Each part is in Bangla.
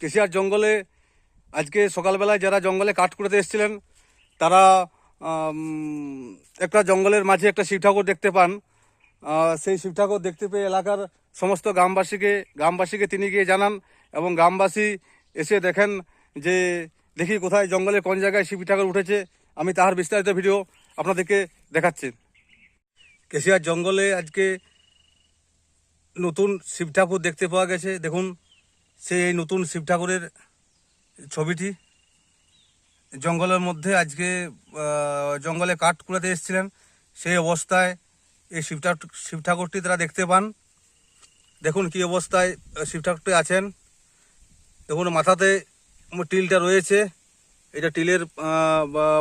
কেশিয়ার জঙ্গলে, আজকে সকালবেলায় যারা জঙ্গলে কাঠ কুড়াতে এসেছিলেন, তারা একটা জঙ্গলের মাঝে একটা শিব ঠাকুর দেখতে পান। সেই শিব ঠাকুর দেখতে পেয়ে এলাকার সমস্ত গ্রামবাসীকে গ্রামবাসীকে তিনি গিয়ে জানান এবং গ্রামবাসী এসে দেখেন যে, দেখি কোথায় জঙ্গলে কোন জায়গায় শিব ঠাকুর উঠেছে। আমি তাহার বিস্তারিত ভিডিও আপনাদেরকে দেখাচ্ছি। কেশিয়ার জঙ্গলে আজকে নতুন শিব ঠাকুর দেখতে পাওয়া গেছে। দেখুন সেই এই নতুন শিব ঠাকুরের ছবিটি। জঙ্গলের মধ্যে আজকে জঙ্গলে কাঠ কুড়াতে এসেছিলেন। সেই অবস্থায় এই শিব শিব ঠাকুরটি তারা দেখতে পান। দেখুন কি অবস্থায় শিব ঠাকুরটি আছেন। দেখুন মাথাতে টিলটা রয়েছে। এটা টিলের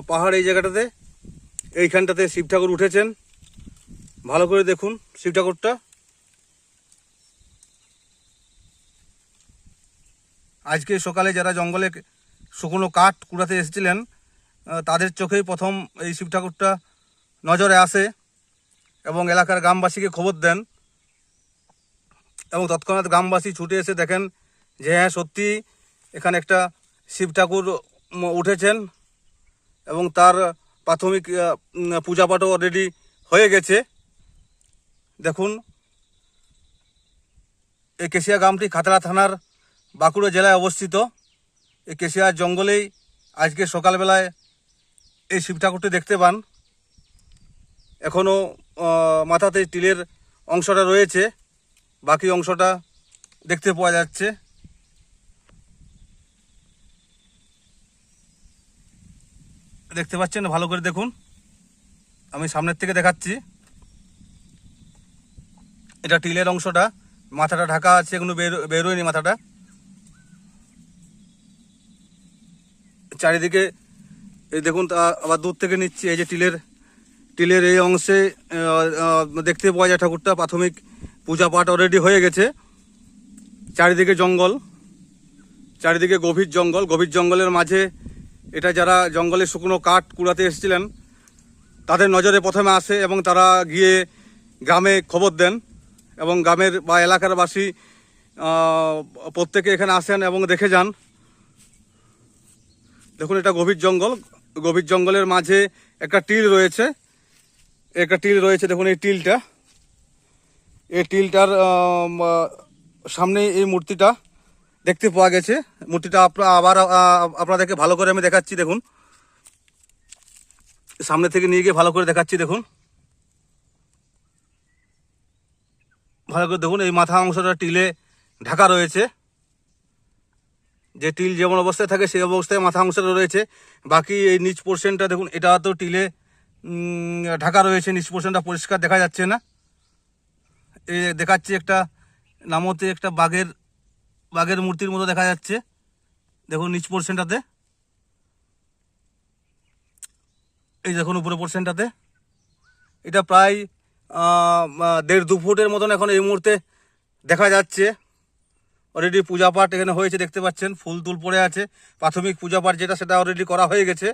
পাহাড় এই জায়গাটাতে। এইখানটাতে শিব ঠাকুর উঠেছেন। ভালো করে দেখুন শিব ঠাকুরটা। আজকে সকালে যারা জঙ্গলে শুকনো কাঠ কুড়াতে এসেছিলেন তাদের চোখেই প্রথম এই শিব ঠাকুরটা নজরে আসে এবং এলাকার গ্রামবাসীকে খবর দেন এবং তৎক্ষণাৎ গ্রামবাসী ছুটে এসে দেখেন যে হ্যাঁ সত্যি এখানে একটা শিব ঠাকুর উঠেছেন এবং তার প্রাথমিক পূজাপাঠও অলরেডি হয়ে গেছে। দেখুন এই কেশিয়া গ্রামটি খাতড়া থানার বাঁকুড়া জেলায় অবস্থিত। এই কেশিয়ার জঙ্গলেই আজকে সকালবেলায় এই শিব ঠাকুরটি দেখতে পান। এখনও মাথাতে টিলের অংশটা রয়েছে। বাকি অংশটা দেখতে পাওয়া যাচ্ছে। দেখতে পাচ্ছেন, ভালো করে দেখুন। আমি সামনের থেকে দেখাচ্ছি। এটা টিলের অংশটা, মাথাটা ঢাকা আছে, এখনও বের- বেরোয়নি মাথাটা। চারিদিকে, এই দেখুন আবার দূর থেকে নিচ্ছি, এই যে টিলের টিলের এই অংশে দেখতে পাওয়া যায় ঠাকুরটা, প্রাথমিক পূজা পাঠ অলরেডি হয়ে গেছে। চারিদিকে জঙ্গল, চারিদিকে গভীর জঙ্গল, গভীর জঙ্গলের মাঝে এটা যারা জঙ্গলে শুকনো কাঠ কুড়াতে এসেছিলেন, তাদের নজরে প্রথমে আসে এবং তারা গিয়ে গ্রামে খবর দেন এবং গ্রামের বা এলাকার বাসী প্রত্যেকে এখানে আসেন এবং দেখে যান। দেখুন, এটা গভীর জঙ্গল। গভীর জঙ্গলের মাঝে একটা টিল রয়েছে। একটা টিল রয়েছে, দেখুন এই টিলটা। এই টিলটার সামনে এই মূর্তিটা দেখতে পাওয়া গেছে। মূর্তিটা আপনার আবার আপনাদেরকে ভালো করে আমি দেখাচ্ছি, দেখুন। সামনে থেকে নিয়ে গিয়ে ভালো করে দেখাচ্ছি, দেখুন। ভালো করে দেখুন, এই মাথা অংশটা টিলে ঢাকা রয়েছে। যে টিল যেমন অবস্থায় থাকে, সেই অবস্থায় মাথা অংশটা রয়েছে। বাকি এই নিচ পোর্শনটা দেখুন, এটা তো টিলে ঢাকা রয়েছে, নিচ পোর্শনটা পরিষ্কার দেখা যাচ্ছে না। এই দেখাচ্ছি একটা, নামতে একটা বাঘের বাঘের মূর্তির মতো দেখা যাচ্ছে। দেখুন নিচ পোর্শনটাতে এই দেখুন উপরে পোর্শনটাতে এটা প্রায় দেড় দু ফুটের মতন এখন এই মুহূর্তে দেখা যাচ্ছে। অলরেডি পূজা পাঠ এখানে হয়েছে, দেখতে পাচ্ছেন, ফুল তুল পড়ে আছে। প্রাথমিক পূজা পাঠ যেটা, সেটা অলরেডি করা হয়ে গেছে।